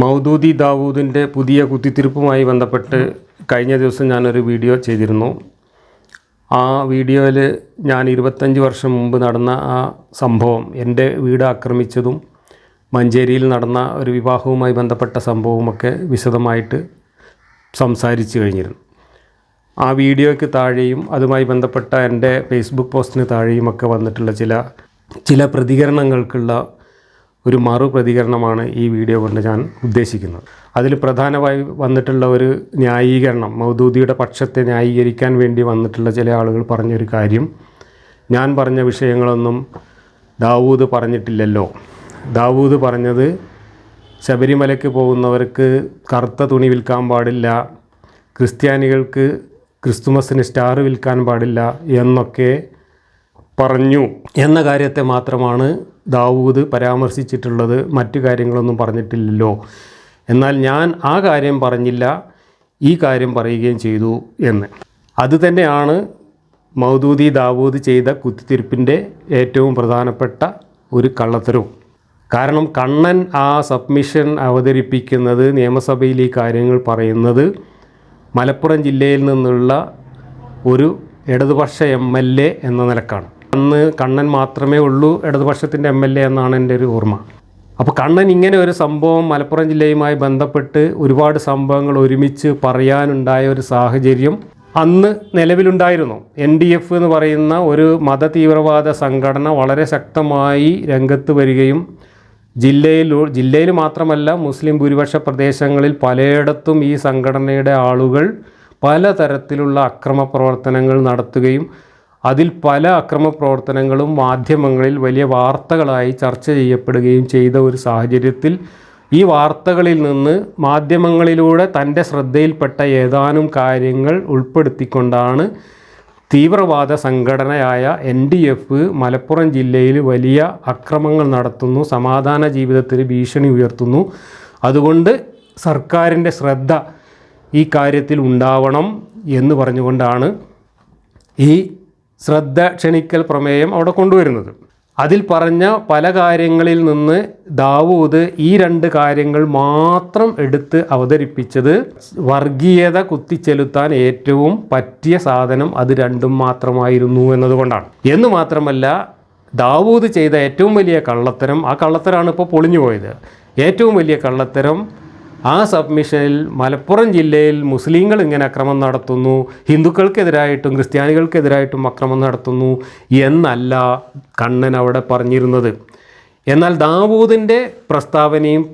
മൗദൂദി ദാവൂദിന്റെ പുതിയ കുത്തിത്തിരിപ്പുമായി ബന്ധപ്പെട്ട് കഴിഞ്ഞ ദിവസം ഞാനൊരു വീഡിയോ ചെയ്തിരുന്നു. ആ വീഡിയോയിൽ ഞാൻ ഇരുപത്തഞ്ച് വർഷം മുമ്പ് നടന്ന ആ സംഭവം എന്റെ വീട് ആക്രമിച്ചതും മഞ്ചേരിയിൽ നടന്ന ഒരു വിവാഹവുമായി ബന്ധപ്പെട്ട സംഭവമൊക്കെ വിശദമായിട്ട് സംസാരിച്ചു കഴിഞ്ഞിരുന്നു. ആ വീഡിയോയ്ക്ക് താഴെയും അതുമായി ബന്ധപ്പെട്ട എന്റെ ഫേസ്ബുക്ക് പോസ്റ്റിന് താഴെയുമൊക്കെ വന്നിട്ടുള്ള ചില ചില പ്രതികരണങ്ങൾക്കുള്ള ഒരു മറു പ്രതികരണമാണ് ഈ വീഡിയോ കൊണ്ട് ഞാൻ ഉദ്ദേശിക്കുന്നത്. അതിൽ പ്രധാനമായി വന്നിട്ടുള്ള ഒരു ന്യായീകരണം മൗദൂദിയുടെ പക്ഷത്തെ ന്യായീകരിക്കാൻ വേണ്ടി വന്നിട്ടുള്ള ചില ആളുകൾ പറഞ്ഞൊരു കാര്യം. ഞാൻ പറഞ്ഞ വിഷയങ്ങളൊന്നും ദാവൂദ് പറഞ്ഞിട്ടില്ലല്ലോ. ദാവൂദ് പറഞ്ഞത് ശബരിമലയ്ക്ക് പോകുന്നവർക്ക് കറുത്ത തുണി വിൽക്കാൻ പാടില്ല ക്രിസ്ത്യാനികൾക്ക് ക്രിസ്തുമസിന് സ്റ്റാർ വിൽക്കാൻ പാടില്ല എന്നൊക്കെ പറഞ്ഞു. എന്ന കാര്യത്തെ മാത്രമാണ് ദാവൂദ് പരാമർശിച്ചിട്ടുള്ളത് മറ്റു കാര്യങ്ങളൊന്നും പറഞ്ഞിട്ടില്ലല്ലോ. എന്നാൽ ഞാൻ ആ കാര്യം പറഞ്ഞില്ല ഈ കാര്യം പറയുകയും ചെയ്തു എന്ന്. അതുതന്നെയാണ് മൗദൂദി ദാവൂദ് ചെയ്ത കുത്തിത്തിരിപ്പിന്റെ ഏറ്റവും പ്രധാനപ്പെട്ട ഒരു കള്ളത്തരവും. കാരണം കണ്ണൻ ആ സബ്മിഷൻ അവതരിപ്പിക്കുന്നത് നിയമസഭയിൽ ഈ കാര്യങ്ങൾ പറയുന്നത് മലപ്പുറം ജില്ലയിൽ നിന്നുള്ള ഒരു ഇടതുപക്ഷ എം എൽ എ എന്ന നിലക്കാണ്. അന്ന് കണ്ണൻ മാത്രമേ ഉള്ളൂ ഇടതുപക്ഷത്തിന്റെ എം എൽ എ എന്നാണ് എന്റെ ഒരു ഓർമ്മ. അപ്പോൾ കണ്ണൻ ഇങ്ങനെ ഒരു സംഭവം മലപ്പുറം ജില്ലയുമായി ബന്ധപ്പെട്ട് ഒരുപാട് സംഭവങ്ങൾ ഒരുമിച്ച് പറയാനുണ്ടായ ഒരു സാഹചര്യം അന്ന് നിലവിലുണ്ടായിരുന്നു. എൻ ഡി എഫ് എന്ന് പറയുന്ന ഒരു മത തീവ്രവാദ സംഘടന വളരെ ശക്തമായി രംഗത്ത് വരികയും ജില്ലയിൽ ജില്ലയിൽ മാത്രമല്ല മുസ്ലിം ഭൂരിപക്ഷ പ്രദേശങ്ങളിൽ പലയിടത്തും ഈ സംഘടനയുടെ ആളുകൾ പലതരത്തിലുള്ള അക്രമ പ്രവർത്തനങ്ങൾ നടത്തുകയും അതിൽ പല അക്രമ പ്രവർത്തനങ്ങളും മാധ്യമങ്ങളിൽ വലിയ വാർത്തകളായി ചർച്ച ചെയ്യപ്പെടുകയും ചെയ്ത ഒരു സാഹചര്യത്തിൽ ഈ വാർത്തകളിൽ നിന്ന് മാധ്യമങ്ങളിലൂടെ തന്റെ ശ്രദ്ധയിൽപ്പെട്ട ഏതാനും കാര്യങ്ങൾ ഉൾപ്പെടുത്തിക്കൊണ്ടാണ് തീവ്രവാദ സംഘടനയായ എൻ ഡി എഫ് മലപ്പുറം ജില്ലയിൽ വലിയ അക്രമങ്ങൾ നടത്തുന്നു സമാധാന ജീവിതത്തിന് ഭീഷണി ഉയർത്തുന്നു. അതുകൊണ്ട് സർക്കാരിന്റെ ശ്രദ്ധ ഈ കാര്യത്തിൽ ഉണ്ടാവണം എന്ന് പറഞ്ഞുകൊണ്ടാണ് ഈ ശ്രദ്ധ ക്ഷണിക്കൽ പ്രമേയം അവിടെ കൊണ്ടുവരുന്നത്. അതിൽ പറഞ്ഞ പല കാര്യങ്ങളിൽ നിന്ന് ദാവൂദ് ഈ രണ്ട് കാര്യങ്ങൾ മാത്രം എടുത്ത് അവതരിപ്പിച്ചത് വർഗീയത കുത്തിച്ചെലുത്താൻ ഏറ്റവും പറ്റിയ സാധനം അത് രണ്ടും മാത്രമായിരുന്നു എന്നതുകൊണ്ടാണ്. എന്ന് മാത്രമല്ല ദാവൂദ് ചെയ്ത ഏറ്റവും വലിയ കള്ളത്തരം ആ കള്ളത്തരമാണ് ഇപ്പോൾ പൊളിഞ്ഞു പോയത് ഏറ്റവും വലിയ കള്ളത്തരം ആ സബ്മിഷനിൽ മലപ്പുറം ജില്ലയിൽ മുസ്ലിങ്ങൾ ഇങ്ങനെ അക്രമം നടത്തുന്നു ഹിന്ദുക്കൾക്കെതിരായിട്ടും ക്രിസ്ത്യാനികൾക്കെതിരായിട്ടും അക്രമം നടത്തുന്നു എന്നല്ല കണ്ണൻ അവിടെ പറഞ്ഞിരുന്നത്. എന്നാൽ ദാവൂദിന്റെ പ്രസ്താവനയും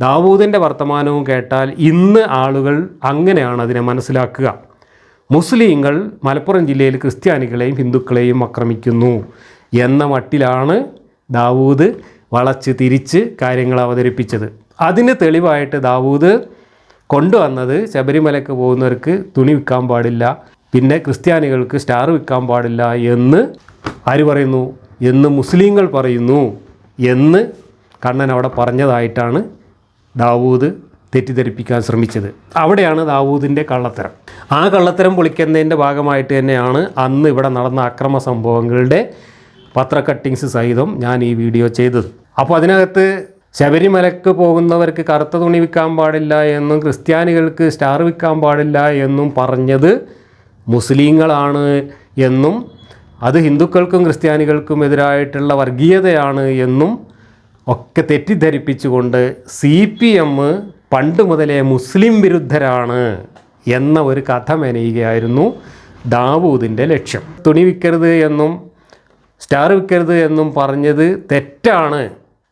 ദാവൂദിന്റെ വർത്തമാനവും കേട്ടാൽ ഇന്ന് ആളുകൾ അങ്ങനെയാണ് അതിനെ മനസ്സിലാക്കുക. മുസ്ലിങ്ങൾ മലപ്പുറം ജില്ലയിൽ ക്രിസ്ത്യാനികളെയും ഹിന്ദുക്കളെയും ആക്രമിക്കുന്നു എന്ന മട്ടിലാണ് ദാവൂദ് വളച്ച് തിരിച്ച് കാര്യങ്ങൾ അവതരിപ്പിച്ചത്. അതിന് തെളിവായിട്ട് ദാവൂദ് കൊണ്ടുവന്നത് ശബരിമലയ്ക്ക് പോകുന്നവർക്ക് തുണി വിൽക്കാൻ പാടില്ല പിന്നെ ക്രിസ്ത്യാനികൾക്ക് സ്റ്റാർ വിൽക്കാൻ പാടില്ല എന്ന് ആര് പറയുന്നു? എന്ന് മുസ്ലിങ്ങൾ പറയുന്നു എന്ന് കണ്ണൻ അവിടെ പറഞ്ഞതായിട്ടാണ് ദാവൂദ് തെറ്റിദ്ധരിപ്പിക്കാൻ ശ്രമിച്ചത്. അവിടെയാണ് ദാവൂദിന്റെ കള്ളത്തരം. ആ കള്ളത്തരം പൊളിക്കുന്നതിന്റെ ഭാഗമായിട്ട് തന്നെയാണ് അന്ന് ഇവിടെ നടന്ന അക്രമ സംഭവങ്ങളുടെ പത്ര കട്ടിങ്സ് സഹിതം ഞാൻ ഈ വീഡിയോ ചെയ്തത്. അപ്പോൾ അതിനകത്ത് ശബരിമലക്ക് പോകുന്നവർക്ക് കറുത്ത തുണി വിൽക്കാൻ പാടില്ല എന്നും ക്രിസ്ത്യാനികൾക്ക് സ്റ്റാർ വിൽക്കാൻ പാടില്ല എന്നും പറഞ്ഞത് മുസ്ലിങ്ങളാണ് എന്നും അത് ഹിന്ദുക്കൾക്കും ക്രിസ്ത്യാനികൾക്കും എതിരായിട്ടുള്ള വർഗീയതയാണ് എന്നും ഒക്കെ തെറ്റിദ്ധരിപ്പിച്ചുകൊണ്ട് സി പി എം പണ്ട് മുതലേ മുസ്ലിം വിരുദ്ധരാണ് എന്ന ഒരു കഥ മെനയുകയായിരുന്നു ദാവൂദിന്റെ ലക്ഷ്യം. തുണി വിൽക്കരുത് എന്നും സ്റ്റാർ വിൽക്കരുത് എന്നും പറഞ്ഞത് തെറ്റാണ്.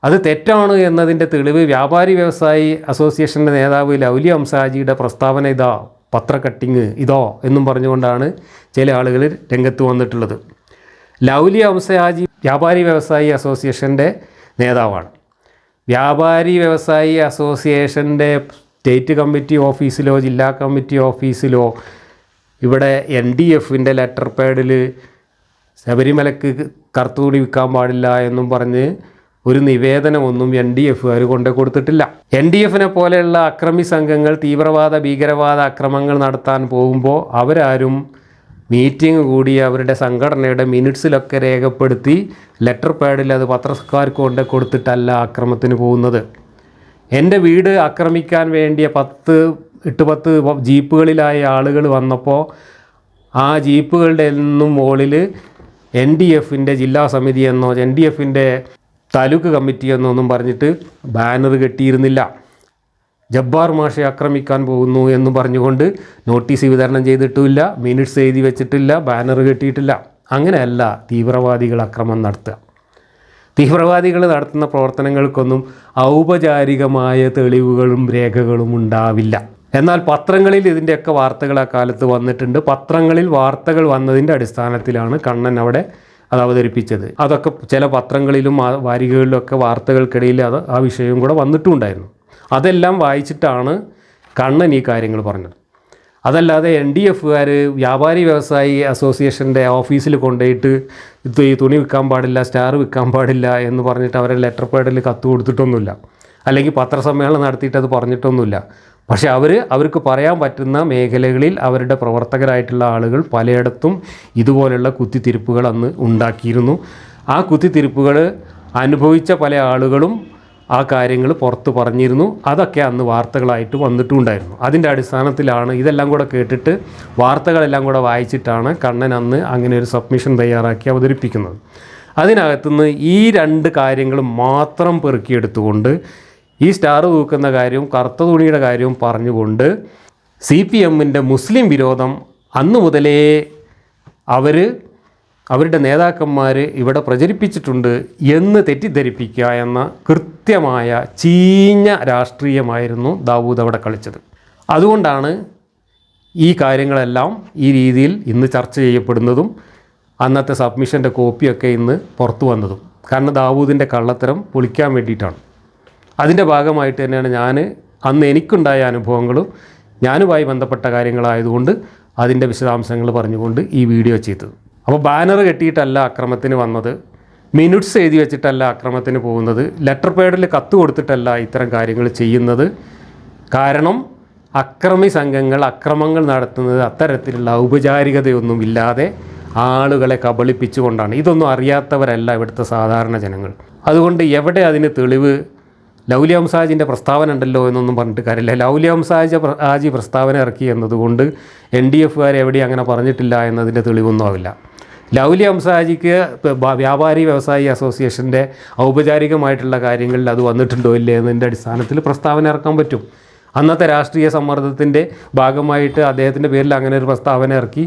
അത് തെറ്റാണ് എന്നതിന്റെ തെളിവ് വ്യാപാരി വ്യവസായി അസോസിയേഷന്റെ നേതാവ് ലൗലി അംസാജിയുടെ പ്രസ്താവന ഇതാ പത്ര കട്ടിങ് ഇതോ എന്നും പറഞ്ഞുകൊണ്ടാണ് ചില ആളുകൾ രംഗത്ത് വന്നിട്ടുള്ളത്. ലൗലി അംസാജി വ്യാപാരി വ്യവസായി അസോസിയേഷന്റെ നേതാവാണ്. വ്യാപാരി വ്യവസായി അസോസിയേഷന്റെ സ്റ്റേറ്റ് കമ്മിറ്റി ഓഫീസിലോ ജില്ലാ കമ്മിറ്റി ഓഫീസിലോ ഇവിടെ എൻ ഡി എഫിന്റെ ലെറ്റർ പാഡിൽ ശബരിമലക്ക് കറുത്തുകൂടി വിൽക്കാൻ പാടില്ല എന്നും പറഞ്ഞ് ഒരു നിവേദനമൊന്നും എൻ ഡി എഫുകാർ കൊണ്ടു കൊടുത്തിട്ടില്ല. എൻ ഡി എഫിനെ പോലെയുള്ള അക്രമി സംഘങ്ങൾ തീവ്രവാദ ഭീകരവാദ അക്രമങ്ങൾ നടത്താൻ പോകുമ്പോൾ അവരാരും മീറ്റിംഗ് കൂടി അവരുടെ സംഘടനയുടെ മിനിറ്റ്സിലൊക്കെ രേഖപ്പെടുത്തി ലെറ്റർ പാഡിൽ അത് പത്രക്കാർക്ക് കൊണ്ട് കൊടുത്തിട്ടല്ല ആക്രമത്തിന് പോകുന്നത്. എന്റെ വീട് ആക്രമിക്കാൻ വേണ്ടിയ പത്ത് എട്ട് പത്ത് ജീപ്പുകളിലായ ആളുകൾ വന്നപ്പോൾ ആ ജീപ്പുകളുടെ എന്നും മുകളിൽ എൻ ഡി എഫിന്റെ ജില്ലാ സമിതി എന്നോ എൻ ഡി എഫിന്റെ താലൂക്ക് കമ്മിറ്റി എന്നൊന്നും പറഞ്ഞിട്ട് ബാനർ കെട്ടിയിരുന്നില്ല. ജബ്ബാർ മാഷെ ആക്രമിക്കാൻ പോകുന്നു എന്ന് പറഞ്ഞുകൊണ്ട് നോട്ടീസ് വിതരണം ചെയ്തിട്ടുമില്ല മിനിറ്റ്സ് എഴുതി വെച്ചിട്ടില്ല ബാനർ കെട്ടിയിട്ടില്ല. അങ്ങനെയല്ല തീവ്രവാദികൾ അക്രമം നടത്തുക. തീവ്രവാദികൾ നടത്തുന്ന പ്രവർത്തനങ്ങൾക്കൊന്നും ഔപചാരികമായ തെളിവുകളും രേഖകളും ഉണ്ടാവില്ല. എന്നാൽ പത്രങ്ങളിൽ ഇതിന്റെയൊക്കെ വാർത്തകൾ ആ കാലത്ത് വന്നിട്ടുണ്ട്. പത്രങ്ങളിൽ വാർത്തകൾ വന്നതിന്റെ അടിസ്ഥാനത്തിലാണ് കണ്ണൻ അവിടെ അത് അവതരിപ്പിച്ചത്. അതൊക്കെ ചില പത്രങ്ങളിലും വാരികകളിലും വാരികകളിലൊക്കെ വാർത്തകൾക്കിടയിൽ അത് ആ വിഷയവും കൂടെ വന്നിട്ടുണ്ടായിരുന്നു അതെല്ലാം വായിച്ചിട്ടാണ് കണ്ണൻ ഈ കാര്യങ്ങൾ പറഞ്ഞത്. അതല്ലാതെ എൻ ഡി എഫുകാർ വ്യാപാരി വ്യവസായി അസോസിയേഷന്റെ ഓഫീസിൽ കൊണ്ടുപോയിട്ട് ഇത് ഈ തുണി വിൽക്കാൻ പാടില്ല സ്റ്റാർ വിൽക്കാൻ പാടില്ല എന്ന് പറഞ്ഞിട്ട് അവരെ ലെറ്റർ പേഡിൽ കത്ത് കൊടുത്തിട്ടൊന്നുമില്ല. അല്ലെങ്കിൽ പത്രസമ്മേളനം നടത്തിയിട്ട് അത് പറഞ്ഞിട്ടൊന്നുമില്ല. പക്ഷേ അവർ അവർക്ക് പറയാൻ പറ്റുന്ന മേഖലകളിൽ അവരുടെ പ്രവർത്തകരായിട്ടുള്ള ആളുകൾ പലയിടത്തും ഇതുപോലെയുള്ള കുത്തിത്തിരിപ്പുകൾ അന്ന് ഉണ്ടാക്കിയിരുന്നു. ആ കുത്തിത്തിരിപ്പുകൾ അനുഭവിച്ച പല ആളുകളും ആ കാര്യങ്ങൾ പുറത്ത് പറഞ്ഞിരുന്നു. അതൊക്കെ അന്ന് വാർത്തകളായിട്ട് വന്നിട്ടുണ്ടായിരുന്നു. അതിന്റെ അടിസ്ഥാനത്തിലാണ് ഇതെല്ലാം കൂടെ കേട്ടിട്ട് വാർത്തകളെല്ലാം കൂടെ വായിച്ചിട്ടാണ് കണ്ണൻ അന്ന് അങ്ങനെ ഒരു സബ്മിഷൻ തയ്യാറാക്കി അവതരിപ്പിക്കുന്നത്. അതിനകത്തുനിന്ന് ഈ രണ്ട് കാര്യങ്ങൾ മാത്രം പെറുക്കിയെടുത്തുകൊണ്ട് ഈ സ്റ്റാർ തൂക്കുന്ന കാര്യവും കറുത്ത തുണിയുടെ കാര്യവും പറഞ്ഞുകൊണ്ട് സി പി എമ്മിന്റെ മുസ്ലിം വിരോധം അന്നു മുതലേ അവർ അവരുടെ നേതാക്കന്മാർ ഇവിടെ പ്രചരിപ്പിച്ചിട്ടുണ്ട് എന്ന് തെറ്റിദ്ധരിപ്പിക്കുക എന്ന കൃത്യമായ ചീഞ്ഞ രാഷ്ട്രീയമായിരുന്നു ദാവൂദ് അവിടെ കളിച്ചത്. അതുകൊണ്ടാണ് ഈ കാര്യങ്ങളെല്ലാം ഈ രീതിയിൽ ഇന്ന് ചർച്ച ചെയ്യപ്പെടുന്നതും അന്നത്തെ സബ്മിഷന്റെ കോപ്പിയൊക്കെ ഇന്ന് പുറത്തു വന്നതും. കാരണം ദാവൂദിന്റെ കള്ളത്തരം പൊളിക്കാൻ വേണ്ടിയിട്ടാണ്. അതിന്റെ ഭാഗമായിട്ട് തന്നെയാണ് ഞാൻ അന്ന് എനിക്കുണ്ടായ അനുഭവങ്ങളും ഞാനുമായി ബന്ധപ്പെട്ട കാര്യങ്ങളായതുകൊണ്ട് അതിന്റെ വിശദാംശങ്ങൾ പറഞ്ഞുകൊണ്ട് ഈ വീഡിയോ ചെയ്തത്. അപ്പോൾ ബാനർ കെട്ടിയിട്ടല്ല അക്രമത്തിന് വന്നത് മിനിറ്റ്സ് എഴുതി വെച്ചിട്ടല്ല അക്രമത്തിന് പോകുന്നത് ലെറ്റർ പേഡിൽ കത്ത് കൊടുത്തിട്ടല്ല ഇത്തരം കാര്യങ്ങൾ ചെയ്യുന്നത്. കാരണം അക്രമി സംഘങ്ങൾ അക്രമങ്ങൾ നടത്തുന്നത് അത്തരത്തിലുള്ള ഔപചാരികതയൊന്നും ഇല്ലാതെ ആളുകളെ കബളിപ്പിച്ചുകൊണ്ടാണ്. ഇതൊന്നും അറിയാത്തവരല്ല ഇവിടുത്തെ സാധാരണ ജനങ്ങൾ. അതുകൊണ്ട് എവിടെ അതിന് തെളിവ് ലൗലി ഹംസാജിന്റെ പ്രസ്താവന ഉണ്ടല്ലോ എന്നൊന്നും പറഞ്ഞിട്ട് കാര്യമില്ല. ലൗലി ഹംസാജ് ആജി പ്രസ്താവന ഇറക്കി എന്നതുകൊണ്ട് എൻ ഡി എഫുകാർ എവിടെയും അങ്ങനെ പറഞ്ഞിട്ടില്ല എന്നതിന്റെ തെളിവൊന്നും ആവില്ല. ലൗലി ഹംസാജിക്ക് വ്യാപാരി വ്യവസായി അസോസിയേഷന്റെ ഔപചാരികമായിട്ടുള്ള കാര്യങ്ങളിൽ അത് വന്നിട്ടുണ്ടോ ഇല്ലേ എന്നതിന്റെ അടിസ്ഥാനത്തിൽ പ്രസ്താവന ഇറക്കാൻ പറ്റും. അന്നത്തെ രാഷ്ട്രീയ സമ്മർദ്ദത്തിന്റെ ഭാഗമായിട്ട് അദ്ദേഹത്തിന്റെ പേരിൽ അങ്ങനെ ഒരു പ്രസ്താവന ഇറക്കി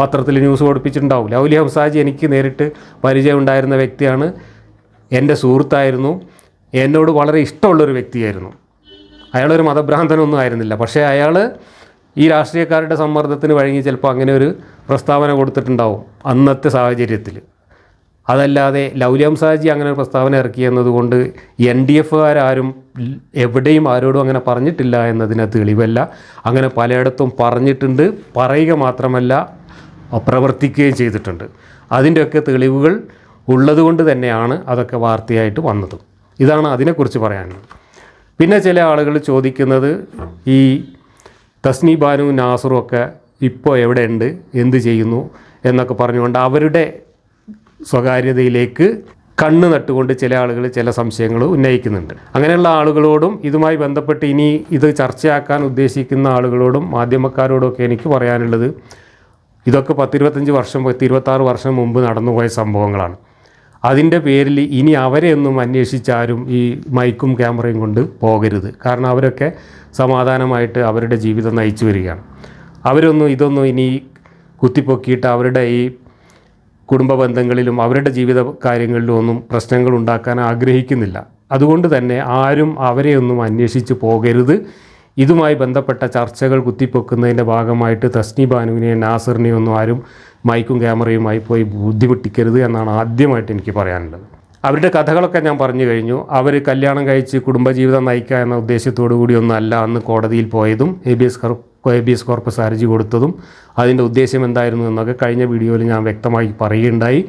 പത്രത്തിൽ ന്യൂസ് കൊടുപ്പിച്ചിട്ടുണ്ടാവും ലൗലി ഹംസാജി എനിക്ക് നേരിട്ട് പരിചയമുണ്ടായിരുന്ന വ്യക്തിയാണ്. എന്റെ സുഹൃത്തായിരുന്നു. എന്നോട് വളരെ ഇഷ്ടമുള്ളൊരു വ്യക്തിയായിരുന്നു. അയാളൊരു മതഭ്രാന്തനൊന്നും ആയിരുന്നില്ല. പക്ഷേ അയാൾ ഈ രാഷ്ട്രീയക്കാരുടെ സമ്മർദ്ദത്തിന് വഴങ്ങി ചിലപ്പോൾ അങ്ങനെ ഒരു പ്രസ്താവന കൊടുത്തിട്ടുണ്ടാവും അന്നത്തെ സാഹചര്യത്തിൽ അതല്ലാതെ ലൗലിയം സാജി അങ്ങനെ ഒരു പ്രസ്താവന ഇറക്കി എന്നതുകൊണ്ട് എൻ ഡി എഫുകാരും എവിടെയും ആരോടും അങ്ങനെ പറഞ്ഞിട്ടില്ല എന്നതിന് തെളിവല്ല. അങ്ങനെ പലയിടത്തും പറഞ്ഞിട്ടുണ്ട്. പറയുക മാത്രമല്ല പ്രവർത്തിക്കുകയും ചെയ്തിട്ടുണ്ട്. അതിന്റെയൊക്കെ തെളിവുകൾ ഉള്ളതുകൊണ്ട് തന്നെയാണ് അതൊക്കെ വാർത്തയായിട്ട് വന്നതും. ഇതാണ് അതിനെക്കുറിച്ച് പറയാനുള്ളത് പിന്നെ ചില ആളുകൾ ചോദിക്കുന്നത് ഈ തസ്നി ബാനു നാസറും ഒക്കെ ഇപ്പോൾ എവിടെയുണ്ട്? എന്ത് ചെയ്യുന്നു? എന്നൊക്കെ പറഞ്ഞുകൊണ്ട് അവരുടെ സ്വകാര്യതയിലേക്ക് കണ്ണ് നട്ടുകൊണ്ട് ചില ആളുകൾ ചില സംശയങ്ങൾ ഉന്നയിക്കുന്നുണ്ട്. അങ്ങനെയുള്ള ആളുകളോടും ഇതുമായി ബന്ധപ്പെട്ട് ഇനി ഇത് ചർച്ചയാക്കാൻ ഉദ്ദേശിക്കുന്ന ആളുകളോടും മാധ്യമക്കാരോടൊക്കെ എനിക്ക് പറയാനുള്ളത് ഇതൊക്കെ പത്തിരുപത്തഞ്ച് വർഷം പത്തിരുപത്താറ് വർഷം മുമ്പ് നടന്നുപോയ സംഭവങ്ങളാണ്. അതിന്റെ പേരിൽ ഇനി അവരെ ഒന്നും അന്വേഷിച്ചാരും ഈ മൈക്കും ക്യാമറയും കൊണ്ട് പോകരുത്. കാരണം അവരൊക്കെ സമാധാനമായിട്ട് അവരുടെ ജീവിതം നയിച്ചു വരികയാണ്. അവരൊന്നും ഇതൊന്നും ഇനി കുത്തിപ്പൊക്കിയിട്ട് അവരുടെ ഈ കുടുംബ ബന്ധങ്ങളിലും അവരുടെ ജീവിത കാര്യങ്ങളിലും ഒന്നും പ്രശ്നങ്ങൾ ഉണ്ടാക്കാൻ ആഗ്രഹിക്കുന്നില്ല. അതുകൊണ്ട് തന്നെ ആരും അവരെയൊന്നും അന്വേഷിച്ച് പോകരുത്. ഇതുമായി ബന്ധപ്പെട്ട ചർച്ചകൾ കുത്തിപ്പൊക്കുന്നതിന്റെ ഭാഗമായിട്ട് തസ്നി ബാനുവിനെ നാസറിനെ ഒന്നും ആരും മൈക്കും ക്യാമറയുമായി പോയി ബുദ്ധിമുട്ടിക്കരുത് എന്നാണ് ആദ്യമായിട്ട് എനിക്ക് പറയാനുള്ളത്. അവരുടെ കഥകളൊക്കെ ഞാൻ പറഞ്ഞു കഴിഞ്ഞു. അവർ കല്യാണം കഴിച്ച് കുടുംബജീവിതം നയിക്കുക എന്ന ഉദ്ദേശത്തോടു കൂടിയൊന്നും അല്ല അന്ന് കോടതിയിൽ പോയതും A B S A B S corpus ഹർജി കൊടുത്തതും. അതിന്റെ ഉദ്ദേശം എന്തായിരുന്നു എന്നൊക്കെ കഴിഞ്ഞ വീഡിയോയിൽ ഞാൻ വ്യക്തമായി പറയുകയുണ്ടായി.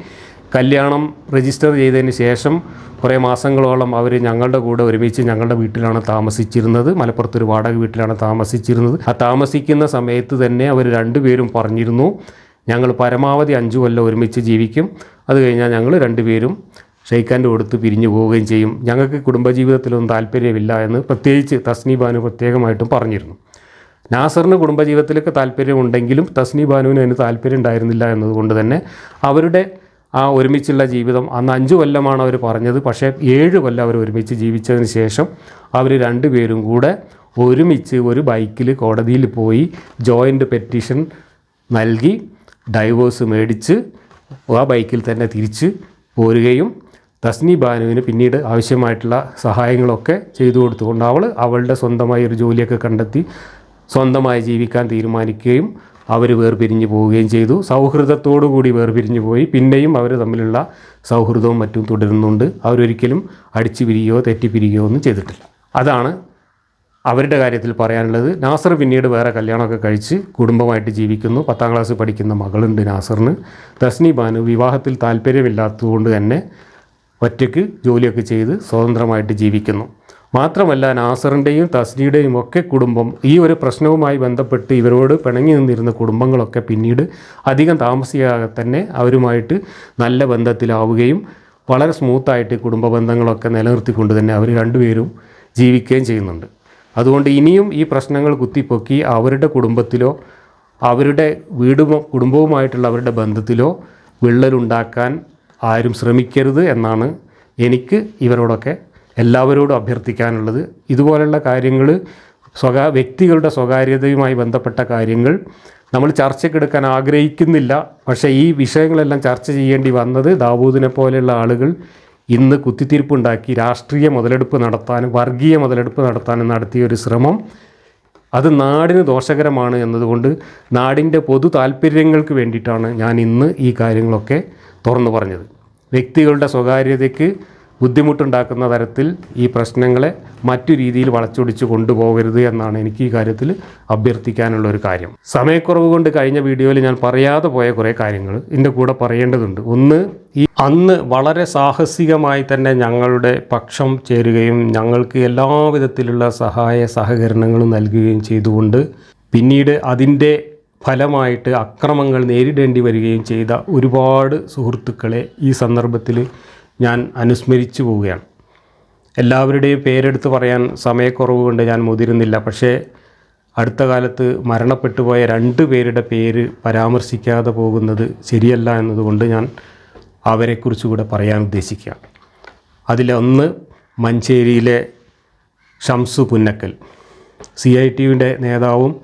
കല്യാണം രജിസ്റ്റർ ചെയ്തതിന് ശേഷം കുറേ മാസങ്ങളോളം അവർ ഞങ്ങളുടെ കൂടെ ഒരുമിച്ച് ഞങ്ങളുടെ വീട്ടിലാണ് താമസിച്ചിരുന്നത്. മലപ്പുറത്ത് ഒരു വാടക വീട്ടിലാണ് താമസിച്ചിരുന്നത്. ആ താമസിക്കുന്ന സമയത്ത് തന്നെ അവർ രണ്ടുപേരും പറഞ്ഞിരുന്നു ഞങ്ങൾ പരമാവധി അഞ്ചു കൊല്ലം ഒരുമിച്ച് ജീവിക്കും. അത് കഴിഞ്ഞാൽ ഞങ്ങൾ രണ്ടുപേരും ഷെയ്ഖാന്റെ കൊടുത്ത് പിരിഞ്ഞു പോവുകയും ചെയ്യും. ഞങ്ങൾക്ക് കുടുംബജീവിതത്തിലൊന്നും താല്പര്യമില്ല എന്ന് പ്രത്യേകിച്ച് തസ്നി ബാനു പ്രത്യേകമായിട്ടും പറഞ്ഞിരുന്നു. നാസറിന് കുടുംബജീവിതത്തിലൊക്കെ താല്പര്യമുണ്ടെങ്കിലും തസ്നി ബാനുവിന് അതിന് താല്പര്യം ഉണ്ടായിരുന്നില്ല എന്നതുകൊണ്ട് തന്നെ അവരുടെ ആ ഒരുമിച്ചുള്ള ജീവിതം. അന്ന് അഞ്ച് കൊല്ലമാണ് അവർ പറഞ്ഞത്. പക്ഷേ ഏഴ് കൊല്ലം അവർ ഒരുമിച്ച് ജീവിച്ചതിന് ശേഷം അവർ രണ്ടുപേരും കൂടെ ഒരുമിച്ച് ഒരു ബൈക്കിൽ കോടതിയിൽ പോയി ജോയിന്റ് പെറ്റീഷൻ നൽകി ഡൈവോഴ്സ് മേടിച്ച് ആ ബൈക്കിൽ തന്നെ തിരിച്ച് പോരുകയും തസ്നി ബാനുവിന് പിന്നീട് ആവശ്യമായിട്ടുള്ള സഹായങ്ങളൊക്കെ ചെയ്തു കൊടുത്തുകൊണ്ട് അവൾ അവളുടെ സ്വന്തമായി ഒരു ജോലിയൊക്കെ കണ്ടെത്തി സ്വന്തമായി ജീവിക്കാൻ തീരുമാനിക്കുകയും അവർ വേർപിരിഞ്ഞു പോവുകയും ചെയ്തു. സൗഹൃദത്തോടു കൂടി വേർപിരിഞ്ഞു പോയി. പിന്നെയും അവർ തമ്മിലുള്ള സൗഹൃദവും മറ്റും തുടരുന്നുണ്ട്. അവരൊരിക്കലും അടിച്ചു പിരിയോ തെറ്റിപ്പിരിയോ ഒന്നും ചെയ്തിട്ടില്ല. അതാണ് അവരുടെ കാര്യത്തിൽ പറയാനുള്ളത്. നാസർ പിന്നീട് വേറെ കല്യാണമൊക്കെ കഴിച്ച് കുടുംബമായിട്ട് ജീവിക്കുന്നു. പത്താം ക്ലാസ് പഠിക്കുന്ന മകളുണ്ട് നാസറിന്. തസ്നി ബാനു വിവാഹത്തിൽ താല്പര്യമില്ലാത്തതുകൊണ്ട് തന്നെ ഒറ്റയ്ക്ക് ജോലിയൊക്കെ ചെയ്ത് സ്വതന്ത്രമായിട്ട് ജീവിക്കുന്നു. മാത്രമല്ല നാസറിന്റെയും തസ്നിയുടെയും ഒക്കെ കുടുംബം ഈ ഒരു പ്രശ്നവുമായി ബന്ധപ്പെട്ട് ഇവരോട് പിണങ്ങി നിന്നിരുന്ന കുടുംബങ്ങളൊക്കെ പിന്നീട് അധികം താമസിക്കാതെ തന്നെ അവരുമായിട്ട് നല്ല ബന്ധത്തിലാവുകയും വളരെ സ്മൂത്തായിട്ട് കുടുംബ ബന്ധങ്ങളൊക്കെ നിലനിർത്തിക്കൊണ്ട് തന്നെ അവർ രണ്ടുപേരും ജീവിക്കുകയും ചെയ്യുന്നുണ്ട്. അതുകൊണ്ട് ഇനിയും ഈ പ്രശ്നങ്ങൾ കുത്തിപ്പൊക്കി അവരുടെ കുടുംബത്തിലോ അവരുടെ വീടും കുടുംബവുമായിട്ടുള്ള അവരുടെ ബന്ധത്തിലോ വിള്ളലുണ്ടാക്കാൻ ആരും ശ്രമിക്കരുത് എന്നാണ് എനിക്ക് ഇവരോടൊക്കെ എല്ലാവരോടും അഭ്യർത്ഥിക്കാനുള്ളത്. ഇതുപോലുള്ള കാര്യങ്ങൾ സ്വകാ വ്യക്തികളുടെ സ്വകാര്യതയുമായി ബന്ധപ്പെട്ട കാര്യങ്ങൾ നമ്മൾ ചർച്ചയ്ക്കെടുക്കാൻ ആഗ്രഹിക്കുന്നില്ല. പക്ഷേ ഈ വിഷയങ്ങളെല്ലാം ചർച്ച ചെയ്യേണ്ടി വന്നത് ദാവൂദിനെ പോലെയുള്ള ആളുകൾ ഇന്ന് കുത്തിത്തീർപ്പുണ്ടാക്കി രാഷ്ട്രീയ മുതലെടുപ്പ് നടത്താനും വർഗീയ മുതലെടുപ്പ് നടത്താനും നടത്തിയ ഒരു ശ്രമം. അത് നാടിന് ദോഷകരമാണ് എന്നതുകൊണ്ട് നാടിന്റെ പൊതു താല്പര്യങ്ങൾക്ക് വേണ്ടിയിട്ടാണ് ഞാൻ ഇന്ന് ഈ കാര്യങ്ങളൊക്കെ തുറന്നു പറഞ്ഞത്. വ്യക്തികളുടെ സ്വകാര്യതയ്ക്ക് ബുദ്ധിമുട്ടുണ്ടാക്കുന്ന തരത്തിൽ ഈ പ്രശ്നങ്ങളെ മറ്റു രീതിയിൽ വളച്ചൊടിച്ച് കൊണ്ടുപോകരുത് എന്നാണ് എനിക്ക് ഈ കാര്യത്തിൽ അഭ്യർത്ഥിക്കാനുള്ള ഒരു കാര്യം. സമയക്കുറവ് കൊണ്ട് കഴിഞ്ഞ വീഡിയോയിൽ ഞാൻ പറയാതെ പോയ കുറേ കാര്യങ്ങൾ ഇതിന്റെ കൂടെ പറയേണ്ടതുണ്ട്. ഒന്ന് ഈ അന്ന് വളരെ സാഹസികമായി തന്നെ ഞങ്ങളുടെ പക്ഷം ചേരുകയും ഞങ്ങൾക്ക് എല്ലാവിധത്തിലുള്ള സഹായ സഹകരണങ്ങളും നൽകുകയും ചെയ്തുകൊണ്ട് പിന്നീട് അതിന്റെ ഫലമായിട്ട് അക്രമങ്ങൾ നേരിടേണ്ടി വരികയും ചെയ്ത ഒരുപാട് സുഹൃത്തുക്കളെ ഈ സന്ദർഭത്തിൽ ഞാൻ അനുസ്മരിച്ചു പോവുകയാണ്. എല്ലാവരുടെയും പേരെടുത്ത് പറയാൻ സമയക്കുറവ് കൊണ്ട് ഞാൻ മുതിരുന്നില്ല. പക്ഷേ അടുത്ത കാലത്ത് മരണപ്പെട്ടു പോയ രണ്ട് പേരുടെ പേര് പരാമർശിക്കാതെ പോകുന്നത് ശരിയല്ല എന്നതുകൊണ്ട് ഞാൻ അവരെക്കുറിച്ച് കൂടെ പറയാൻ ഉദ്ദേശിക്കുകയാണ്. അതിലൊന്ന് മഞ്ചേരിയിലെ ഷംസു പുന്നക്കൽ. സി ഐ ടിയുടെ നേതാവും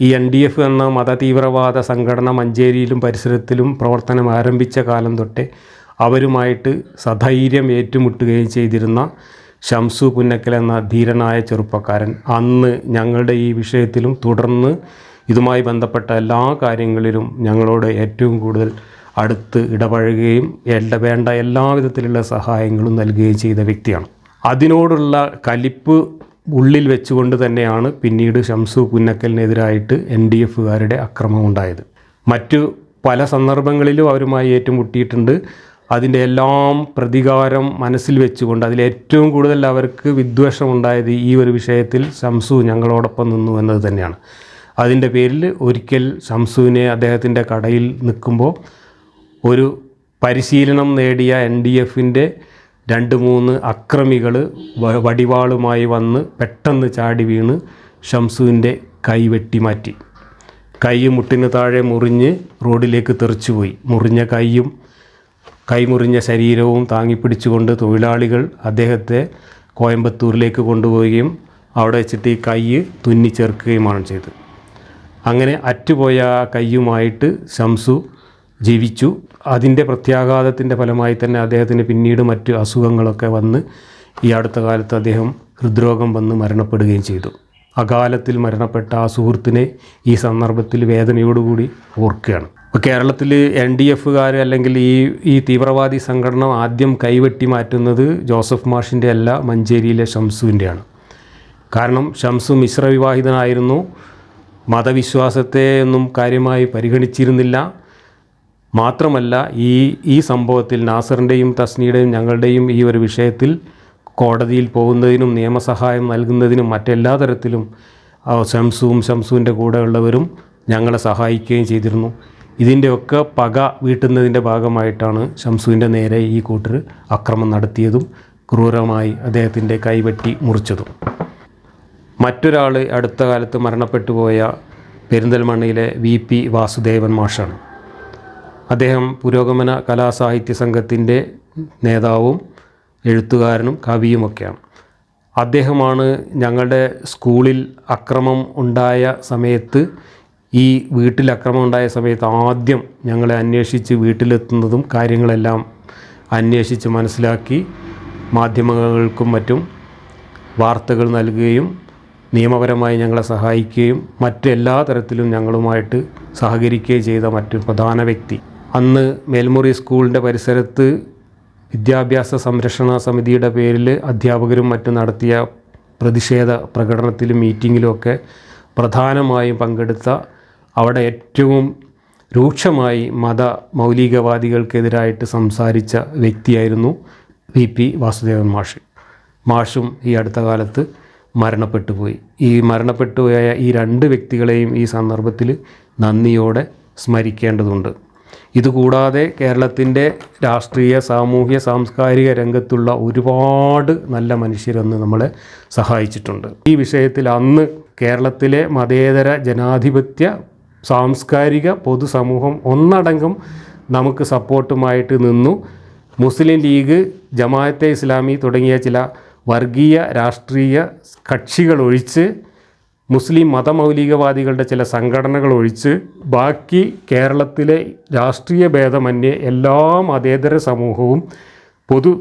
ഈ എൻ ഡി എഫ് എന്ന മതതീവ്രവാദ സംഘടന മഞ്ചേരിയിലും പരിസരത്തിലും പ്രവർത്തനം ആരംഭിച്ച കാലം തൊട്ടേ അവരുമായിട്ട് സധൈര്യം ഏറ്റുമുട്ടുകയും ചെയ്തിരുന്ന ഷംസു പുന്നക്കൽ എന്ന ധീരനായ ചെറുപ്പക്കാരൻ അന്ന് ഞങ്ങളുടെ ഈ വിഷയത്തിലും തുടർന്ന് ഇതുമായി ബന്ധപ്പെട്ട എല്ലാ കാര്യങ്ങളിലും ഞങ്ങളോട് ഏറ്റവും കൂടുതൽ അടുത്ത് ഇടപഴകുകയും എല്ലാ വേണ്ട എല്ലാവിധത്തിലുള്ള സഹായങ്ങളും നൽകുകയും ചെയ്ത വ്യക്തിയാണ്. അതിനോടുള്ള കലിപ്പ് ഉള്ളിൽ വെച്ചുകൊണ്ട് തന്നെയാണ് പിന്നീട് ഷംസു പുന്നക്കലിനെതിരായിട്ട് എൻ ഡി എഫുകാരുടെ അക്രമം ഉണ്ടായത്. മറ്റു പല സന്ദർഭങ്ങളിലും അവരുമായി ഏറ്റുമുട്ടിയിട്ടുണ്ട്. അതിന്റെ എല്ലാം പ്രതികാരം മനസ്സിൽ വെച്ചുകൊണ്ട് അതിൽ ഏറ്റവും കൂടുതൽ അവർക്ക് വിദ്വേഷം ഉണ്ടായത് ഈ ഒരു വിഷയത്തിൽ ഷംസു ഞങ്ങളോടൊപ്പം നിന്നു എന്നത് തന്നെയാണ്. അതിന്റെ പേരിൽ ഒരിക്കൽ ഷംസുവിനെ അദ്ദേഹത്തിന്റെ കടയിൽ നിൽക്കുമ്പോൾ ഒരു പരിശീലനം നേടിയ എൻ ഡി എഫിന്റെ രണ്ട് മൂന്ന് അക്രമികൾ വടിവാളുമായി വന്ന് പെട്ടെന്ന് ചാടി വീണ് ഷംസുവിന്റെ കൈ വെട്ടി മാറ്റി കൈ മുട്ടിന് താഴെ മുറിഞ്ഞ് റോഡിലേക്ക് തെറിച്ചുപോയി. മുറിഞ്ഞ കൈയും കൈമുറിഞ്ഞ ശരീരവും താങ്ങിപ്പിടിച്ചുകൊണ്ട് തൊഴിലാളികൾ അദ്ദേഹത്തെ കോയമ്പത്തൂരിലേക്ക് കൊണ്ടുപോവുകയും അവിടെ വെച്ചിട്ട് ഈ കൈ തുന്നി തുന്നിച്ചേർക്കുകയുമാണ് ചെയ്തത്. അങ്ങനെ അറ്റുപോയ ആ കൈയുമായിട്ട് ശംസു ജീവിച്ചു. അതിന്റെ പ്രത്യാഘാതത്തിന്റെ ഫലമായി തന്നെ അദ്ദേഹത്തിന് പിന്നീട് മറ്റ് അസുഖങ്ങളൊക്കെ വന്ന് ഈ അടുത്ത കാലത്ത് അദ്ദേഹം ഹൃദ്രോഗം വന്ന് മരണപ്പെടുകയും ചെയ്തു. അകാലത്തിൽ മരണപ്പെട്ട ആ സുഹൃത്തിനെ ഈ സന്ദർഭത്തിൽ വേദനയോടുകൂടി ഓർക്കുകയാണ്. ഇപ്പോൾ കേരളത്തിൽ എൻ ഡി എഫുകാർ അല്ലെങ്കിൽ ഈ ഈ തീവ്രവാദി സംഘടന ആദ്യം കൈവെട്ടി മാറ്റുന്നത് ജോസഫ് മാഷിന്റെ അല്ല മഞ്ചേരിയിലെ ഷംസുവിന്റെയാണ്. കാരണം ഷംസു മിശ്ര വിവാഹിതനായിരുന്നു. മതവിശ്വാസത്തെ ഒന്നും കാര്യമായി പരിഗണിച്ചിരുന്നില്ല. മാത്രമല്ല ഈ ഈ സംഭവത്തിൽ നാസറിന്റെയും തസ്നിയുടെയും ഞങ്ങളുടെയും ഈ ഒരു വിഷയത്തിൽ കോടതിയിൽ പോകുന്നതിനും നിയമസഹായം നൽകുന്നതിനും മറ്റെല്ലാ തരത്തിലും ഷംസുവും ഷംസുവിന്റെ കൂടെയുള്ളവരും ഞങ്ങളെ സഹായിക്കുകയും ചെയ്തിരുന്നു. ഇതിന്റെയൊക്കെ പക വീട്ടുന്നതിന്റെ ഭാഗമായിട്ടാണ് ഷംസുവിന്റെ നേരെ ഈ കൂട്ടർ അക്രമം നടത്തിയതും ക്രൂരമായി അദ്ദേഹത്തിന്റെ കൈവെട്ടി മുറിച്ചതും. മറ്റൊരാൾ അടുത്ത കാലത്ത് മരണപ്പെട്ടു പോയ പെരിന്തൽമണ്ണയിലെ വി പി വാസുദേവൻ മാഷാണ്. അദ്ദേഹം പുരോഗമന കലാസാഹിത്യ സംഘത്തിന്റെ നേതാവും എഴുത്തുകാരനും കവിയുമൊക്കെയാണ്. അദ്ദേഹമാണ് ഞങ്ങളുടെ സ്കൂളിൽ അക്രമം ഉണ്ടായ സമയത്ത് ഈ വീട്ടിൽ അക്രമം ഉണ്ടായ സമയത്ത് ആദ്യം ഞങ്ങളെ അന്വേഷിച്ച് വീട്ടിലെത്തുന്നതും കാര്യങ്ങളെല്ലാം അന്വേഷിച്ച് മനസ്സിലാക്കി മാധ്യമങ്ങൾക്കും മറ്റും വാർത്തകൾ നൽകുകയും നിയമപരമായി ഞങ്ങളെ സഹായിക്കുകയും മറ്റെല്ലാ തരത്തിലും ഞങ്ങളുമായിട്ട് സഹകരിക്കുകയും ചെയ്ത മറ്റു പ്രധാന വ്യക്തി. അന്ന് മേൽമുറി സ്കൂളിന്റെ പരിസരത്ത് വിദ്യാഭ്യാസ സംരക്ഷണ സമിതിയുടെ പേരിൽ അധ്യാപകരും മറ്റും നടത്തിയ പ്രതിഷേധ പ്രകടനത്തിലും മീറ്റിങ്ങിലുമൊക്കെ പ്രധാനമായും പങ്കെടുത്ത അവിടെ ഏറ്റവും രൂക്ഷമായി മത മൗലികവാദികൾക്കെതിരായിട്ട് സംസാരിച്ച വ്യക്തിയായിരുന്നു വി പി വാസുദേവൻ മാഷ്. മാഷും ഈ അടുത്ത കാലത്ത് മരണപ്പെട്ടു പോയി ഈ മരണപ്പെട്ടു പോയ ഈ രണ്ട് വ്യക്തികളെയും ഈ സന്ദർഭത്തിൽ നന്ദിയോടെ സ്മരിക്കേണ്ടതുണ്ട്. ഇതുകൂടാതെ കേരളത്തിന്റെ രാഷ്ട്രീയ സാമൂഹ്യ സാംസ്കാരിക രംഗത്തുള്ള ഒരുപാട് നല്ല മനുഷ്യരെന്ന് നമ്മളെ സഹായിച്ചിട്ടുണ്ട്. ഈ വിഷയത്തിൽ അന്ന് കേരളത്തിലെ മതേതര ജനാധിപത്യ സാംസ്കാരിക പൊതുസമൂഹം ഒന്നടങ്കം നമുക്ക് സപ്പോർട്ടുമായിട്ട് നിന്നു. മുസ്ലിം ലീഗ് ജമാഅത്തെ ഇസ്ലാമി തുടങ്ങിയ ചില വർഗീയ രാഷ്ട്രീയ കക്ഷികൾ ഒഴിച്ച് മുസ്ലിം മതമൗലികവാദികളുടെ ചില സംഘടനകൾ ഒഴിച്ച് ബാക്കി കേരളത്തിലെ രാഷ്ട്രീയ ഭേദമന്യേ എല്ലാ മതേതര സമൂഹവും പൊതു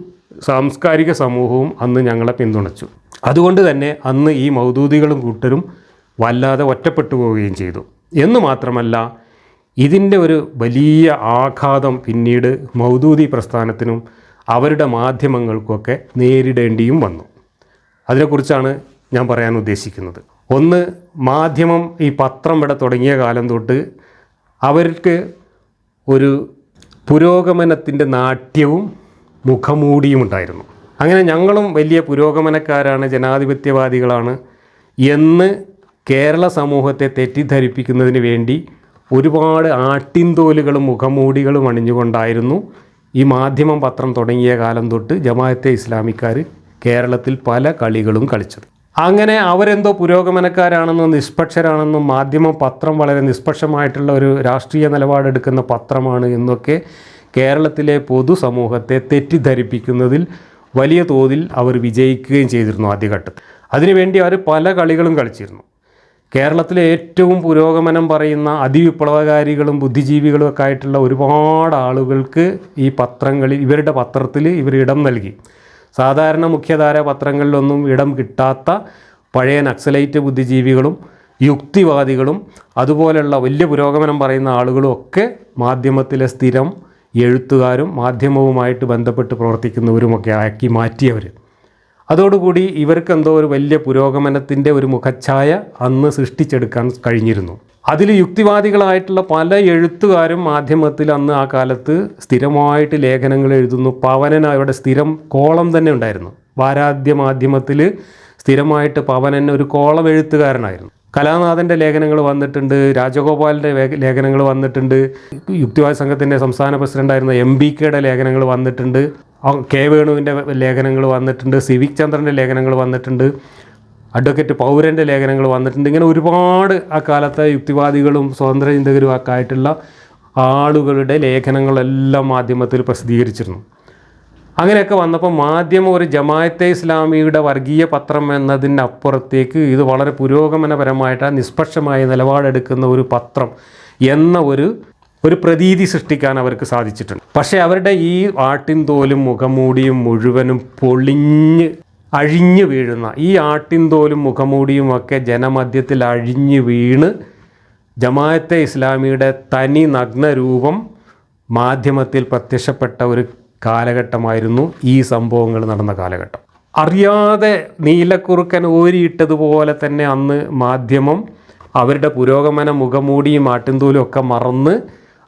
സാംസ്കാരിക സമൂഹവും അന്ന് ഞങ്ങളെ പിന്തുണച്ചു. അതുകൊണ്ട് തന്നെ അന്ന് ഈ മൗദൂദികളും കൂട്ടരും വല്ലാതെ ഒറ്റപ്പെട്ടു പോവുകയും ചെയ്തു. എന്ന് മാത്രമല്ല ഇതിന്റെ ഒരു വലിയ ആഘാതം പിന്നീട് മൗദൂദി പ്രസ്ഥാനത്തിനും അവരുടെ മാധ്യമങ്ങൾക്കൊക്കെ നേരിടേണ്ടിയും വന്നു. അതിനെക്കുറിച്ചാണ് ഞാൻ പറയാൻ ഉദ്ദേശിക്കുന്നത്. ഒന്ന് മാധ്യമം ഈ പത്രം ഇവിടെ തുടങ്ങിയ കാലം തൊട്ട് അവർക്ക് ഒരു പുരോഗമനത്തിന്റെ നാട്യവും മുഖമൂടിയും ഉണ്ടായിരുന്നു. അങ്ങനെ ഞങ്ങളും വലിയ പുരോഗമനക്കാരാണ് ജനാധിപത്യവാദികളാണ് എന്ന് കേരള സമൂഹത്തെ തെറ്റിദ്ധരിപ്പിക്കുന്നതിന് വേണ്ടി ഒരുപാട് ആട്ടിൻതോലുകളും മുഖമൂടികളും അണിഞ്ഞുകൊണ്ടായിരുന്നു ഈ മാധ്യമം പത്രം തുടങ്ങിയ കാലം തൊട്ട് ജമാഅത്തെ ഇസ്ലാമിക്കാർ കേരളത്തിൽ പല കളികളും കളിച്ചത്. അങ്ങനെ അവരെന്തോ പുരോഗമനക്കാരാണെന്നും നിഷ്പക്ഷരാണെന്നും മാധ്യമം പത്രം വളരെ നിഷ്പക്ഷമായിട്ടുള്ള ഒരു രാഷ്ട്രീയ നിലപാടെടുക്കുന്ന പത്രമാണ് എന്നൊക്കെ കേരളത്തിലെ പൊതുസമൂഹത്തെ തെറ്റിദ്ധരിപ്പിക്കുന്നതിൽ വലിയ തോതിൽ അവർ വിജയിക്കുകയും ചെയ്തിരുന്നു ആദ്യഘട്ടത്തിൽ. അതിനുവേണ്ടി അവർ പല കളികളും കളിച്ചിരുന്നു. കേരളത്തിലെ ഏറ്റവും പുരോഗമനം പറയുന്ന അതിവിപ്ലവകാരികളും ബുദ്ധിജീവികളും ഒക്കെ ആയിട്ടുള്ള ഒരുപാട് ആളുകൾക്ക് ഈ പത്രങ്ങളിൽ ഇവരുടെ പത്രത്തിൽ ഇവർ ഇടം നൽകി. സാധാരണ മുഖ്യധാര പത്രങ്ങളിലൊന്നും ഇടം കിട്ടാത്ത പഴയ നക്സലൈറ്റ് ബുദ്ധിജീവികളും യുക്തിവാദികളും അതുപോലെയുള്ള വലിയ പുരോഗമനം പറയുന്ന ആളുകളും ഒക്കെ മാധ്യമത്തിലെ സ്ഥിരം എഴുത്തുകാരും മാധ്യമവുമായിട്ട് ബന്ധപ്പെട്ട് പ്രവർത്തിക്കുന്നവരുമൊക്കെ ആക്കി മാറ്റിയവർ അതോടുകൂടി ഇവർക്ക് എന്തോ ഒരു വലിയ പുരോഗമനത്തിന്റെ ഒരു മുഖച്ഛായ അന്ന് സൃഷ്ടിച്ചെടുക്കാൻ കഴിഞ്ഞിരുന്നു. അതിൽ യുക്തിവാദികളായിട്ടുള്ള പല എഴുത്തുകാരും മാധ്യമത്തിൽ അന്ന് ആ കാലത്ത് സ്ഥിരമായിട്ട് ലേഖനങ്ങൾ എഴുതുന്നു. പവനൻ അവരുടെ സ്ഥിരം കോളം തന്നെ ഉണ്ടായിരുന്നു. വാരാദ്യ മാധ്യമത്തിൽ സ്ഥിരമായിട്ട് പവനൻ ഒരു കോളം എഴുത്തുകാരനായിരുന്നു. കലാനാഥന്റെ ലേഖനങ്ങൾ വന്നിട്ടുണ്ട് രാജഗോപാലിന്റെ ലേഖനങ്ങൾ വന്നിട്ടുണ്ട് യുക്തിവാദി സംഘത്തിന്റെ സംസ്ഥാന പ്രസിഡന്റായിരുന്ന എം ബി കെയുടെ ലേഖനങ്ങൾ വന്നിട്ടുണ്ട്. കെ വേണുവിന്റെ ലേഖനങ്ങൾ വന്നിട്ടുണ്ട് സിവിക് ചന്ദ്രന്റെ ലേഖനങ്ങൾ വന്നിട്ടുണ്ട് അഡ്വക്കേറ്റ് പൗരന്റെ ലേഖനങ്ങൾ വന്നിട്ടുണ്ട്. ഇങ്ങനെ ഒരുപാട് ആ കാലത്തെ യുക്തിവാദികളും സ്വതന്ത്ര ചിന്തകരും ഒക്കെ ആയിട്ടുള്ള ആളുകളുടെ ലേഖനങ്ങളെല്ലാം മാധ്യമത്തിൽ പ്രസിദ്ധീകരിച്ചിരുന്നു. അങ്ങനെയൊക്കെ വന്നപ്പോൾ മാധ്യമം ഒരു ജമാഅത്തെ ഇസ്ലാമിയുടെ വർഗീയ പത്രം എന്നതിനപ്പുറത്തേക്ക് ഇത് വളരെ പുരോഗമനപരമായിട്ട് നിഷ്പക്ഷമായ നിലപാടെടുക്കുന്ന ഒരു പത്രം എന്ന ഒരു ഒരു പ്രതീതി സൃഷ്ടിക്കാൻ അവർക്ക് സാധിച്ചിട്ടുണ്ട്. പക്ഷേ അവരുടെ ഈ ആട്ടിൻ തോലും മുഖമൂടിയും മുഴുവനും പൊളിഞ്ഞ് അഴിഞ്ഞു വീഴുന്ന ഈ ആട്ടിൻ തോലും മുഖമൂടിയും ഒക്കെ ജനമധ്യത്തിൽ അഴിഞ്ഞു വീണ് ജമാഅത്തെ ഇസ്ലാമിയുടെ തനി നഗ്ന രൂപം മാധ്യമത്തിൽ പ്രത്യക്ഷപ്പെട്ട ഒരു കാലഘട്ടമായിരുന്നു ഈ സംഭവങ്ങൾ നടന്ന കാലഘട്ടം. അറിയാതെ നീലക്കുറുക്കൻ ഓരിയിട്ടതുപോലെ തന്നെ അന്ന് മാധ്യമം അവരുടെ പുരോഗമന മുഖമൂടിയും ആട്ടിൻതൂലും ഒക്കെ മറന്ന്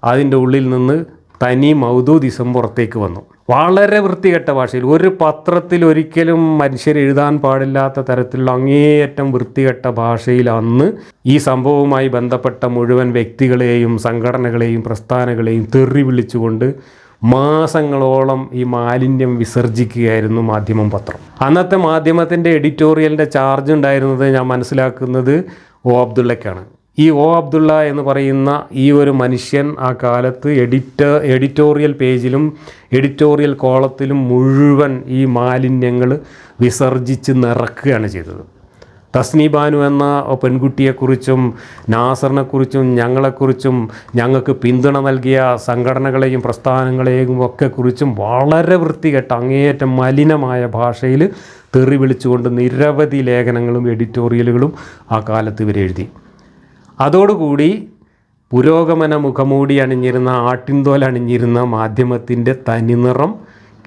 അതിന്റെ ഉള്ളിൽ നിന്ന് തനി മൗദൂദിസം പുറത്തേക്ക് വന്നു. വളരെ വൃത്തികെട്ട ഭാഷയിൽ ഒരു പത്രത്തിൽ ഒരിക്കലും മനുഷ്യർ എഴുതാൻ പാടില്ലാത്ത തരത്തിലുള്ള അങ്ങേയറ്റം വൃത്തികെട്ട ഭാഷയിൽ അന്ന് ഈ സംഭവവുമായി ബന്ധപ്പെട്ട മുഴുവൻ വ്യക്തികളെയും സംഘടനകളെയും പ്രസ്ഥാനങ്ങളെയും തെറി വിളിച്ചുകൊണ്ട് മാസങ്ങളോളം ഈ മാലിന്യം വിസർജിക്കുകയായിരുന്നു മാധ്യമം പത്രം. അന്നത്തെ മാധ്യമത്തിന്റെ എഡിറ്റോറിയലിന്റെ ചാർജ് ഉണ്ടായിരുന്നത് ഞാൻ മനസ്സിലാക്കുന്നത് ഓ അബ്ദുള്ളയ്ക്കാണ്. ഈ ഒ അബ്ദുള്ള എന്ന് പറയുന്ന ഈ ഒരു മനുഷ്യൻ ആ കാലത്ത് എഡിറ്റർ എഡിറ്റോറിയൽ പേജിലും എഡിറ്റോറിയൽ കോളത്തിലും മുഴുവൻ ഈ മാലിന്യങ്ങൾ വിസർജിച്ച് നിറക്കുകയാണ് ചെയ്തത്. തസ്നി ബാനു എന്ന പെൺകുട്ടിയെക്കുറിച്ചും നാസറിനെക്കുറിച്ചും ഞങ്ങളെക്കുറിച്ചും ഞങ്ങൾക്ക് പിന്തുണ നൽകിയ സംഘടനകളെയും പ്രസ്ഥാനങ്ങളെയും ഒക്കെ കുറിച്ചും വളരെ വൃത്തികെട്ട അങ്ങേയറ്റം മലിനമായ ഭാഷയിൽ തെറി വിളിച്ചുകൊണ്ട് നിരവധി ലേഖനങ്ങളും എഡിറ്റോറിയലുകളും ആ കാലത്ത് ഇവരെഴുതി. അതോടുകൂടി പുരോഗമന മുഖമൂടി അണിഞ്ഞിരുന്ന ആട്ടിൻതോൽ അണിഞ്ഞിരുന്ന മാധ്യമത്തിന്റെ തനിനിറം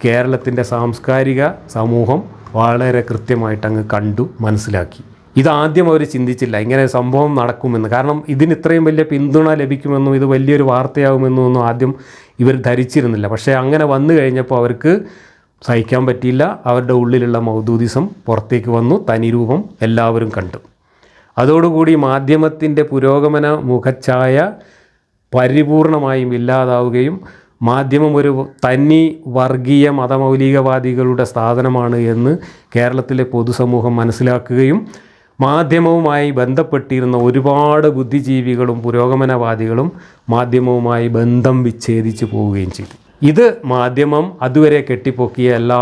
കേരളത്തിന്റെ സാംസ്കാരിക സമൂഹം വളരെ കൃത്യമായിട്ട് അങ്ങ് കണ്ടു മനസ്സിലാക്കി. ഇതാദ്യം അവർ ചിന്തിച്ചില്ല ഇങ്ങനെ സംഭവം നടക്കുമെന്ന്. കാരണം ഇതിന് ഇത്രയും വലിയ പിന്തുണ ലഭിക്കുമെന്നും ഇത് വലിയൊരു വാർത്തയാകുമെന്നും ഒന്നും ആദ്യം ഇവർ ധരിച്ചിരുന്നില്ല. പക്ഷേ അങ്ങനെ വന്നു കഴിഞ്ഞപ്പോൾ അവർക്ക് സഹിക്കാൻ പറ്റിയില്ല. അവരുടെ ഉള്ളിലുള്ള മൗദൂദിസം പുറത്തേക്ക് വന്നു തനിരൂപം എല്ലാവരും കണ്ടു. അതോടുകൂടി മാധ്യമത്തിന്റെ പുരോഗമന മുഖച്ഛായ പരിപൂർണമായും ഇല്ലാതാവുകയും മാധ്യമം ഒരു തന്നി വർഗീയ മതമൗലികവാദികളുടെ സ്ഥാപനമാണ് എന്ന് കേരളത്തിലെ പൊതുസമൂഹം മനസ്സിലാക്കുകയും മാധ്യമവുമായി ബന്ധപ്പെട്ടിരുന്ന ഒരുപാട് ബുദ്ധിജീവികളും പുരോഗമനവാദികളും മാധ്യമവുമായി ബന്ധം വിച്ഛേദിച്ചു പോവുകയും ചെയ്തു. ഇത് മാധ്യമം അതുവരെ കെട്ടിപ്പൊക്കിയ എല്ലാ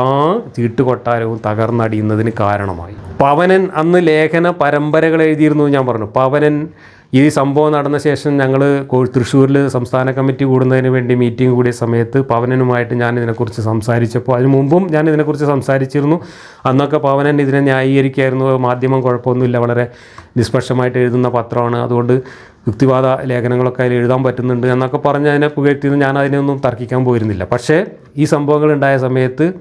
ചീട്ടുകൊട്ടാരവും തകർന്നടിയുന്നതിന് കാരണമായി. പവനൻ അന്ന് ലേഖന പരമ്പരകൾ എഴുതിയിരുന്നു ഞാൻ പറഞ്ഞു. പവനൻ ഈ സംഭവം നടന്ന ശേഷം ഞങ്ങൾ തൃശ്ശൂരിൽ സംസ്ഥാന കമ്മിറ്റി കൂടുന്നതിന് വേണ്ടി മീറ്റിംഗ് കൂടിയ സമയത്ത് പവനനുമായിട്ട് ഞാൻ ഇതിനെക്കുറിച്ച് സംസാരിച്ചപ്പോൾ അതിന് മുമ്പും ഞാൻ ഇതിനെക്കുറിച്ച് സംസാരിച്ചിരുന്നു. അന്നൊക്കെ പവനൻ ഇതിനെ ന്യായീകരിക്കായിരുന്നു. മാധ്യമം കുഴപ്പമൊന്നുമില്ല. വളരെ നിഷ്പക്ഷമായിട്ട് എഴുതുന്ന പത്രമാണ്. അതുകൊണ്ട് യുക്തിവാദ ലേഖനങ്ങളൊക്കെ അതിൽ എഴുതാൻ പറ്റുന്നുണ്ട് എന്നൊക്കെ പറഞ്ഞ് അതിനെ പുകഴ്ത്തിയെന്ന് ഞാൻ അതിനൊന്നും തർക്കിക്കാൻ പോയിരുന്നില്ല. പക്ഷേ ഈ സംഭവങ്ങൾ ഉണ്ടായ സമയത്ത്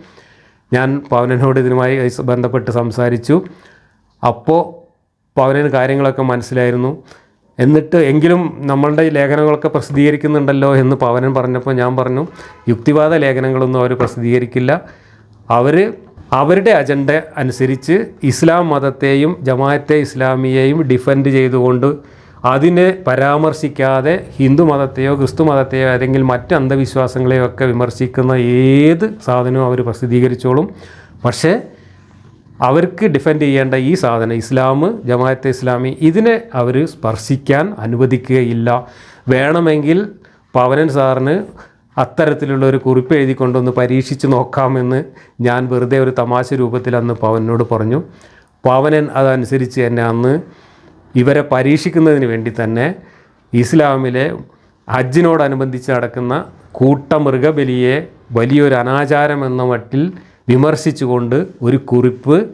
ഞാൻ പവനനോട് ഇതിനുമായി ബന്ധപ്പെട്ട് സംസാരിച്ചു. അപ്പോൾ പവനന് കാര്യങ്ങളൊക്കെ മനസ്സിലായിരുന്നു. എന്നിട്ട് എങ്കിലും നമ്മളുടെ ഈ ലേഖനങ്ങളൊക്കെ പ്രസിദ്ധീകരിക്കുന്നുണ്ടല്ലോ എന്ന് പവനൻ പറഞ്ഞപ്പോൾ ഞാൻ പറഞ്ഞു യുക്തിവാദ ലേഖനങ്ങളൊന്നും അവർ പ്രസിദ്ധീകരിക്കില്ല. അവർ അവരുടെ അജണ്ട അനുസരിച്ച് ഇസ്ലാം മതത്തെയും ജമാഅത്തെ ഇസ്ലാമിയെയും ഡിഫെൻഡ് ചെയ്തുകൊണ്ട് അതിനെ പരാമർശിക്കാതെ ഹിന്ദു മതത്തെയോ ക്രിസ്തു മതത്തെയോ അല്ലെങ്കിൽ മറ്റ് അന്ധവിശ്വാസങ്ങളെയോ ഒക്കെ വിമർശിക്കുന്ന ഏത് സാധനവും അവർ പ്രസിദ്ധീകരിച്ചോളും. പക്ഷേ അവർക്ക് ഡിഫെൻഡ് ചെയ്യേണ്ട ഈ സാധനം ഇസ്ലാം ജമാഅത്തെ ഇസ്ലാമി ഇതിനെ അവർ സ്പർശിക്കാൻ അനുവദിക്കുകയില്ല. വേണമെങ്കിൽ പവനൻ സാറിന് അത്തരത്തിലുള്ള ഒരു കുറിപ്പ് എഴുതിക്കൊണ്ടൊന്ന് പരീക്ഷിച്ച് നോക്കാമെന്ന് ഞാൻ വെറുതെ ഒരു തമാശ രൂപത്തിൽ അന്ന് പവനോട് പറഞ്ഞു. പവനൻ അതനുസരിച്ച് തന്നെ അന്ന് ഇവരെ പരീക്ഷിക്കുന്നതിന് വേണ്ടി തന്നെ ഇസ്ലാമിലെ ഹജ്ജിനോടനുബന്ധിച്ച് നടക്കുന്ന കൂട്ടമൃഗബലിയെ വലിയൊരു അനാചാരം എന്ന മട്ടിൽ വിമർശിച്ചുകൊണ്ട് ഒരു കുറിപ്പ്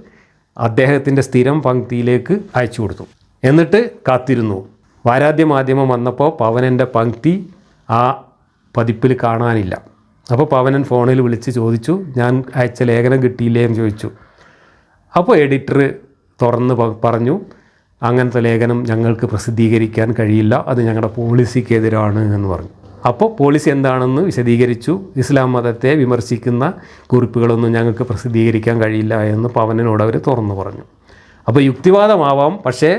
അദ്ദേഹത്തിന്റെ സ്ഥിരം പങ്ക്തിയിലേക്ക് അയച്ചു കൊടുത്തു. എന്നിട്ട് കാത്തിരുന്നു. വാരാദ്യ മാധ്യമം വന്നപ്പോൾ പവനന്റെ പങ്ക്തി ആ പതിപ്പിൽ കാണാനില്ല. അപ്പോൾ പവനൻ ഫോണിൽ വിളിച്ച് ചോദിച്ചു ഞാൻ അയച്ച ലേഖനം കിട്ടിയില്ലേ? എന്ന് ചോദിച്ചു. അപ്പോൾ എഡിറ്റർ തുറന്ന് പറഞ്ഞു അങ്ങനത്തെ ലേഖനം ഞങ്ങൾക്ക് പ്രസിദ്ധീകരിക്കാൻ കഴിയില്ല. അത് ഞങ്ങളുടെ പോളിസിക്കെതിരാണ് എന്ന് പറഞ്ഞു. അപ്പോൾ പോളിസി എന്താണെന്ന് വിശദീകരിച്ചു. ഇസ്ലാം മതത്തെ വിമർശിക്കുന്ന കുറിപ്പുകളൊന്നും ഞങ്ങൾക്ക് പ്രസിദ്ധീകരിക്കാൻ കഴിയില്ല എന്ന് പവനനോട് അവർ തുറന്നു പറഞ്ഞു. അപ്പോൾ യുക്തിവാദമാവാം പക്ഷേ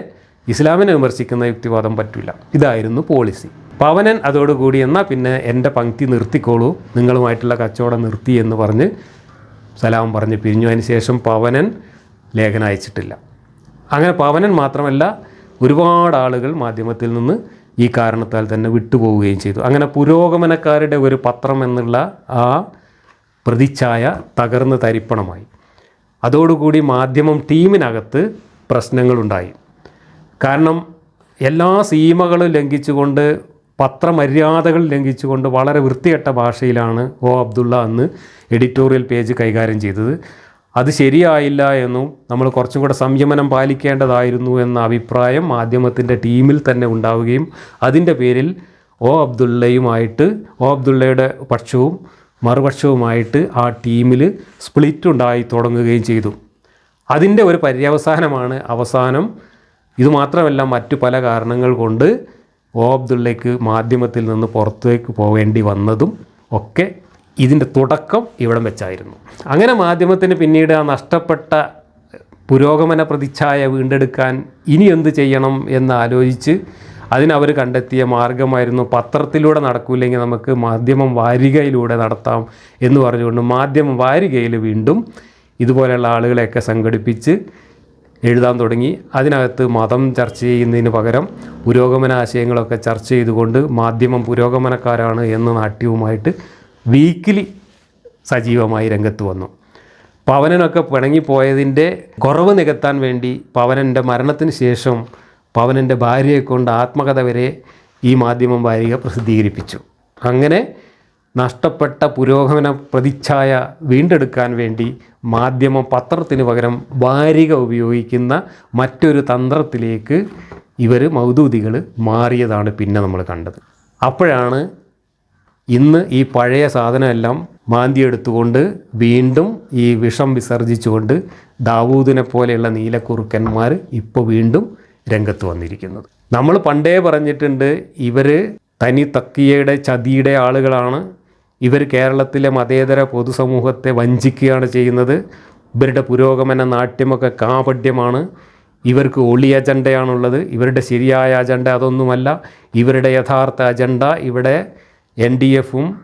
ഇസ്ലാമിനെ വിമർശിക്കുന്ന യുക്തിവാദം പറ്റില്ല ഇതായിരുന്നു പോളിസി പവനൻ അതോടുകൂടി എന്നാൽ പിന്നെ എന്റെ പങ്ക്തി നിർത്തിക്കോളൂ നിങ്ങളുമായിട്ടുള്ള കച്ചവടം നിർത്തി എന്ന് പറഞ്ഞ് സലാം പറഞ്ഞ് പിരിഞ്ഞു. അതിന് ശേഷം പവനൻ ലേഖനം അയച്ചിട്ടില്ല. അങ്ങനെ പവനൻ മാത്രമല്ല ഒരുപാട് ആളുകൾ മാധ്യമത്തിൽ നിന്ന് ഈ കാരണത്താൽ തന്നെ വിട്ടുപോവുകയും ചെയ്തു. അങ്ങനെ പുരോഗമനക്കാരുടെ ഒരു പത്രം എന്നുള്ള ആ പ്രതിച്ഛായ തകർന്ന് തരിപ്പണമായി. അതോടുകൂടി മാധ്യമം ടീമിനകത്ത് പ്രശ്നങ്ങളുണ്ടായി. കാരണം എല്ലാ സീമകളും ലംഘിച്ചുകൊണ്ട് പത്രമര്യാദകൾ ലംഘിച്ചുകൊണ്ട് വളരെ വൃത്തികെട്ട ഭാഷയിലാണ് ഒ അബ്ദുള്ള അന്ന് എഡിറ്റോറിയൽ പേജ് കൈകാര്യം ചെയ്തത്. അത് ശരിയായില്ല എന്നും നമ്മൾ കുറച്ചും കൂടെ സംയമനം പാലിക്കേണ്ടതായിരുന്നു എന്ന അഭിപ്രായം മാധ്യമത്തിന്റെ ടീമിൽ തന്നെ ഉണ്ടാവുകയും അതിന്റെ പേരിൽ ഒ അബ്ദുള്ളയുമായിട്ട് ഒ അബ്ദുള്ളയുടെ പക്ഷവും മറുപക്ഷവുമായിട്ട് ആ ടീമിൽ സ്പ്ലിറ്റ് ഉണ്ടായി തുടങ്ങുകയും ചെയ്തു. അതിന്റെ ഒരു പര്യവസാനമാണ് അവസാനം. ഇതുമാത്രമല്ല മറ്റു പല കാരണങ്ങൾ കൊണ്ട് ഒ അബ്ദുള്ളയ്ക്ക് മാധ്യമത്തിൽ നിന്ന് പുറത്തേക്ക് പോവേണ്ടി വന്നതും ഒക്കെ ഇതിന്റെ തുടക്കം ഇവിടം വെച്ചായിരുന്നു. അങ്ങനെ മാധ്യമത്തിന് പിന്നീട് ആ നഷ്ടപ്പെട്ട പുരോഗമന പ്രതിച്ഛായ വീണ്ടെടുക്കാൻ ഇനി എന്ത് ചെയ്യണം എന്ന് ആലോചിച്ച് അതിനവർ കണ്ടെത്തിയ മാർഗമായിരുന്നു പത്രത്തിലൂടെ നടക്കൂല്ലെങ്കിൽ നമുക്ക് മാധ്യമം വാരികയിലൂടെ നടത്താം എന്ന് പറഞ്ഞുകൊണ്ട് മാധ്യമം വാരികയിൽ വീണ്ടും ഇതുപോലെയുള്ള ആളുകളെയൊക്കെ സംഘടിപ്പിച്ച് എഴുതാൻ തുടങ്ങി. അതിനകത്ത് മതം ചർച്ച ചെയ്യുന്നതിന് പകരം പുരോഗമന ആശയങ്ങളൊക്കെ ചർച്ച ചെയ്തുകൊണ്ട് മാധ്യമം പുരോഗമനക്കാരാണ് എന്ന നാട്യവുമായിട്ട് വീക്കിലി സജീവമായി രംഗത്ത് വന്നു. പവനനൊക്കെ പിണങ്ങിപ്പോയതിന്റെ കുറവ് നികത്താൻ വേണ്ടി പവനന്റെ മരണത്തിന് ശേഷം പവനന്റെ ഭാര്യയെ കൊണ്ട് ആത്മകഥ വരെ ഈ മാധ്യമം വാരിക പ്രസിദ്ധീകരിപ്പിച്ചു. അങ്ങനെ നഷ്ടപ്പെട്ട പുരോഗമന പ്രതിച്ഛായ വീണ്ടെടുക്കാൻ വേണ്ടി മാധ്യമം പത്രത്തിന് പകരം വാരിക ഉപയോഗിക്കുന്ന മറ്റൊരു തന്ത്രത്തിലേക്ക് ഇവർ മൗദൂദികൾ മാറിയതാണ് പിന്നെ നമ്മൾ കണ്ടത്. അപ്പോഴാണ് ഇന്ന് ഈ പഴയ സാധനമെല്ലാം മാന്തിയെടുത്തുകൊണ്ട് വീണ്ടും ഈ വിഷം വിസർജിച്ചുകൊണ്ട് ദാവൂദിനെ പോലെയുള്ള നീലക്കുറുക്കന്മാർ ഇപ്പോൾ വീണ്ടും രംഗത്ത് വന്നിരിക്കുന്നത്. നമ്മൾ പണ്ടേ പറഞ്ഞിട്ടുണ്ട് ഇവർ തനി തക്കിയയുടെ ചതിയുടെ ആളുകളാണ്. ഇവർ കേരളത്തിലെ മതേതര പൊതുസമൂഹത്തെ വഞ്ചിക്കുകയാണ് ചെയ്യുന്നത്. ഇവരുടെ പുരോഗമന നാട്യമൊക്കെ കാപഡ്യമാണ് ഇവർക്ക് ഒളി അജണ്ടയാണുള്ളത്. ഇവരുടെ ശരിയായ അജണ്ട അതൊന്നുമല്ല. ഇവരുടെ യഥാർത്ഥ അജണ്ട ഇവിടെ എൻ ഡി എഫും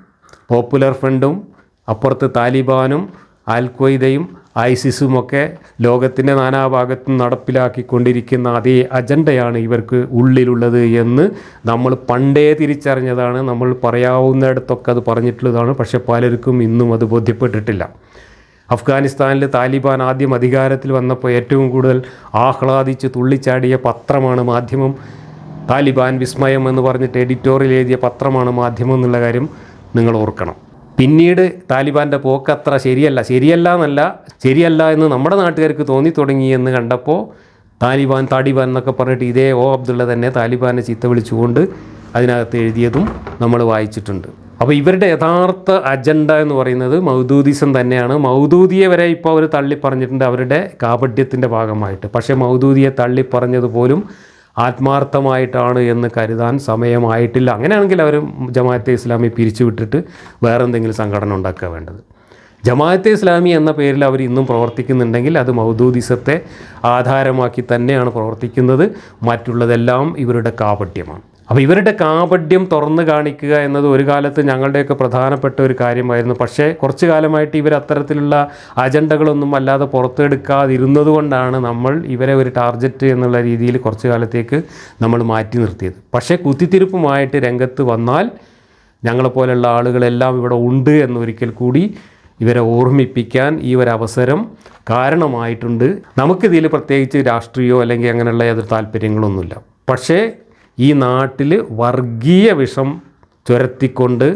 പോപ്പുലർ ഫ്രണ്ടും അപ്പുറത്ത് താലിബാനും അൽക്വയ്ദയും ഐസിസുമൊക്കെ ലോകത്തിന്റെ നാനാഭാഗത്തും നടപ്പിലാക്കിക്കൊണ്ടിരിക്കുന്ന അതേ അജണ്ടയാണ് ഇവർക്ക് ഉള്ളിലുള്ളത് എന്ന് നമ്മൾ പണ്ടേ തിരിച്ചറിഞ്ഞതാണ്. നമ്മൾ പറയാവുന്നിടത്തൊക്കെ അത് പറഞ്ഞിട്ടുള്ളതാണ്. പക്ഷേ പലർക്കും ഇന്നും അത് ബോധ്യപ്പെട്ടിട്ടില്ല. അഫ്ഗാനിസ്ഥാനിൽ താലിബാൻ ആദ്യം അധികാരത്തിൽ വന്നപ്പോൾ ഏറ്റവും കൂടുതൽ ആഹ്ലാദിച്ച് തുള്ളിച്ചാടിയ പത്രമാണ് മാധ്യമം. താലിബാൻ വിസ്മയം എന്ന് പറഞ്ഞിട്ട് എഡിറ്റോറിയൽ എഴുതിയ പത്രമാണ് മാധ്യമം എന്നുള്ള കാര്യം നിങ്ങൾ ഓർക്കണം. പിന്നീട് താലിബാന്റെ പോക്ക് അത്ര ശരിയല്ല. ശരിയല്ല എന്നല്ല ശരിയല്ല എന്ന് നമ്മുടെ നാട്ടുകാർക്ക് തോന്നി തുടങ്ങി എന്ന് കണ്ടപ്പോൾ താലിബാൻ താലിബാൻ എന്നൊക്കെ പറഞ്ഞിട്ട് ഇതേ ഓ അബ്ദുള്ള തന്നെ താലിബാനെ ചീത്ത വിളിച്ചുകൊണ്ട് അതിനകത്ത് എഴുതിയതും നമ്മൾ വായിച്ചിട്ടുണ്ട്. അപ്പോൾ ഇവരുടെ യഥാർത്ഥ അജണ്ട എന്ന് പറയുന്നത് മൗദൂദിസം തന്നെയാണ്. മൗദൂദിയെ വരെ ഇപ്പോൾ അവർ തള്ളി പറഞ്ഞിട്ടുണ്ട് അവരുടെ കാപഡ്യത്തിന്റെ ഭാഗമായിട്ട്. പക്ഷേ മൗദൂദിയെ തള്ളി പറഞ്ഞതുപോലും ആത്മാർത്ഥമായിട്ടാണ് എന്ന് കരുതാൻ സമയമായിട്ടില്ല. അങ്ങനെയാണെങ്കിൽ അവർ ജമാഅത്തെ ഇസ്ലാമി പിരിച്ചുവിട്ടിട്ട് വേറെ എന്തെങ്കിലും സംഘടന ഉണ്ടാക്കുക വേണ്ടത്. ജമാഅത്തെ ഇസ്ലാമി എന്ന പേരിൽ അവർ ഇന്നും പ്രവർത്തിക്കുന്നുണ്ടെങ്കിൽ അത് മൗദൂദിസത്തെ ആധാരമാക്കി തന്നെയാണ് പ്രവർത്തിക്കുന്നത്. മറ്റുള്ളതെല്ലാം ഇവരുടെ കാപട്യമാണ്. അപ്പോൾ ഇവരുടെ കാപട്യം തുറന്നു കാണിക്കുക എന്നത് ഒരു കാലത്ത് ഞങ്ങളുടെയൊക്കെ പ്രധാനപ്പെട്ട ഒരു കാര്യമായിരുന്നു. പക്ഷേ കുറച്ച് കാലമായിട്ട് ഇവർ അത്തരത്തിലുള്ള അജണ്ടകളൊന്നും അല്ലാതെ പുറത്തെടുക്കാതിരുന്നത് കൊണ്ടാണ് നമ്മൾ ഇവരെ ഒരു ടാർഗറ്റ് എന്നുള്ള രീതിയിൽ കുറച്ച് കാലത്തേക്ക് നമ്മൾ മാറ്റി നിർത്തിയത്. പക്ഷേ കുത്തിത്തിരിപ്പുമായിട്ട് രംഗത്ത് വന്നാൽ ഞങ്ങളെപ്പോലുള്ള ആളുകളെല്ലാം ഇവിടെ ഉണ്ട് എന്നൊരിക്കൽ കൂടി ഇവരെ ഓർമ്മിപ്പിക്കാൻ ഈ ഒരു അവസരം കാരണമായിട്ടുണ്ട്. നമുക്കിതിൽ പ്രത്യേകിച്ച് രാഷ്ട്രീയമോ അല്ലെങ്കിൽ അങ്ങനെയുള്ള യാതൊരു താല്പര്യങ്ങളൊന്നുമില്ല. പക്ഷേ ഈ നാട്ടിൽ വർഗീയ വിഷം ചുരത്തിക്കൊണ്ട്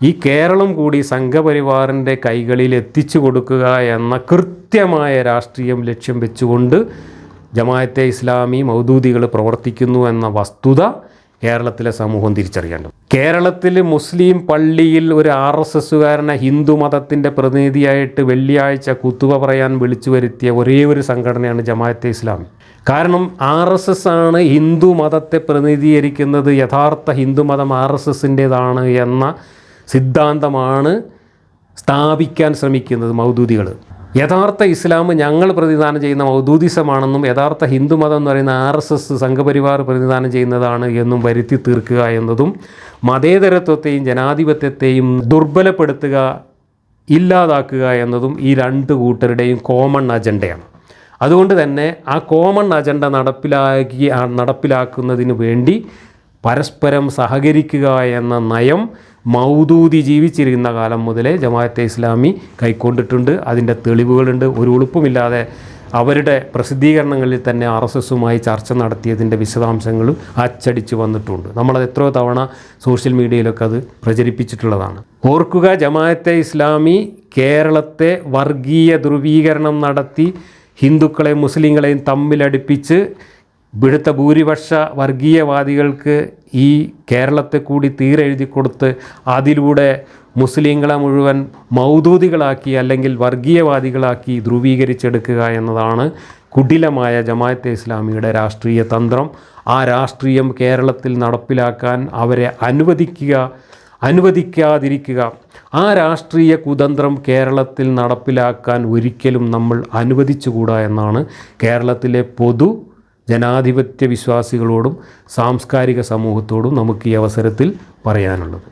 ഈ കേരളം കൂടി സംഘപരിവാറിന്റെ കൈകളിൽ എത്തിച്ചു കൊടുക്കുക എന്ന കൃത്യമായ രാഷ്ട്രീയം ലക്ഷ്യം വെച്ചുകൊണ്ട് ജമാഅത്തെ ഇസ്ലാമി മൗദൂദികൾ പ്രവർത്തിക്കുന്നു എന്ന വസ്തുത കേരളത്തിലെ സമൂഹം തിരിച്ചറിയേണ്ടത് കേരളത്തിൽ മുസ്ലിം പള്ളിയിൽ ഒരു ആർ എസ് എസ്സുകാരനെ ഹിന്ദു മതത്തിന്റെ പ്രതിനിധിയായിട്ട് വെള്ളിയാഴ്ച കുത്തുവ പറയാൻ വിളിച്ചു വരുത്തിയ ഒരേ ഒരു സംഘടനയാണ് ജമാഅത്തെ ഇസ്ലാമി കാരണം ആർ എസ് എസ് ആണ് ഹിന്ദു മതത്തെ പ്രതിനിധീകരിക്കുന്നത് യഥാർത്ഥ ഹിന്ദു മതം ആർ എസ് എസിന്റേതാണ് എന്ന സിദ്ധാന്തമാണ് സ്ഥാപിക്കാൻ ശ്രമിക്കുന്നത് മൗദൂദികൾ. യഥാർത്ഥ ഇസ്ലാം ഞങ്ങൾ പ്രതിദാനം ചെയ്യുന്ന മൗദൂദിസമാണെന്നും യഥാർത്ഥ ഹിന്ദുമതം എന്ന് പറയുന്ന ആർ എസ് എസ് സംഘപരിവാർ പ്രതിദാനം ചെയ്യുന്നതാണ് എന്നും വരുത്തി തീർക്കുക എന്നതും മതേതരത്വത്തെയും ജനാധിപത്യത്തെയും ദുർബലപ്പെടുത്തുക ഇല്ലാതാക്കുക എന്നതും ഈ രണ്ട് കൂട്ടരുടെയും കോമൺ അജണ്ടയാണ് അതുകൊണ്ട് തന്നെ ആ കോമൺ അജണ്ട നടപ്പിലാക്കി നടപ്പിലാക്കുന്നതിന് വേണ്ടി പരസ്പരം സഹകരിക്കുക എന്ന നയം മൗദൂദി ജീവിച്ചിരുന്ന കാലം മുതലേ ജമാഅത്തെ ഇസ്ലാമി കൈക്കൊണ്ടിട്ടുണ്ട്. അതിന്റെ തെളിവുകളുണ്ട്. ഒരു ഉളുപ്പുമില്ലാതെ അവരുടെ പ്രസിദ്ധീകരണങ്ങളിൽ തന്നെ ആർ എസ് എസുമായി ചർച്ച നടത്തിയതിന്റെ വിശദാംശങ്ങളും അച്ചടിച്ച് വന്നിട്ടുണ്ട്. നമ്മളത് എത്രയോ തവണ സോഷ്യൽ മീഡിയയിലൊക്കെ അത് പ്രചരിപ്പിച്ചിട്ടുള്ളതാണ്. ഓർക്കുക ജമാഅത്തെ ഇസ്ലാമി കേരളത്തെ വർഗീയ ധ്രുവീകരണം നടത്തി ഹിന്ദുക്കളെയും മുസ്ലിങ്ങളെയും തമ്മിലടിപ്പിച്ച് ഇവിടുത്തെ ഭൂരിപക്ഷ വർഗീയവാദികൾക്ക് ഈ കേരളത്തെ കൂടി തീരെഴുതി കൊടുത്ത് അതിലൂടെ മുസ്ലിങ്ങളെ മുഴുവൻ മൗദൂദികളാക്കി അല്ലെങ്കിൽ വർഗീയവാദികളാക്കി ധ്രുവീകരിച്ചെടുക്കുക എന്നതാണ് കുടിലമായ ജമാഅത്തെ ഇസ്ലാമിയുടെ രാഷ്ട്രീയ തന്ത്രം. ആ രാഷ്ട്രീയം കേരളത്തിൽ നടപ്പിലാക്കാൻ അവരെ അനുവദിക്കുക അനുവദിക്കാതിരിക്കുക. ആ രാഷ്ട്രീയ കുതന്ത്രം കേരളത്തിൽ നടപ്പിലാക്കാൻ ഒരിക്കലും നമ്മൾ അനുവദിച്ചുകൂടാ എന്നാണ് കേരളത്തിലെ പൊതു ജനാധിപത്യ വിശ്വാസികളോടും സാംസ്കാരിക സമൂഹത്തോടും നമുക്ക് ഈ അവസരത്തിൽ പറയാനുള്ളത്.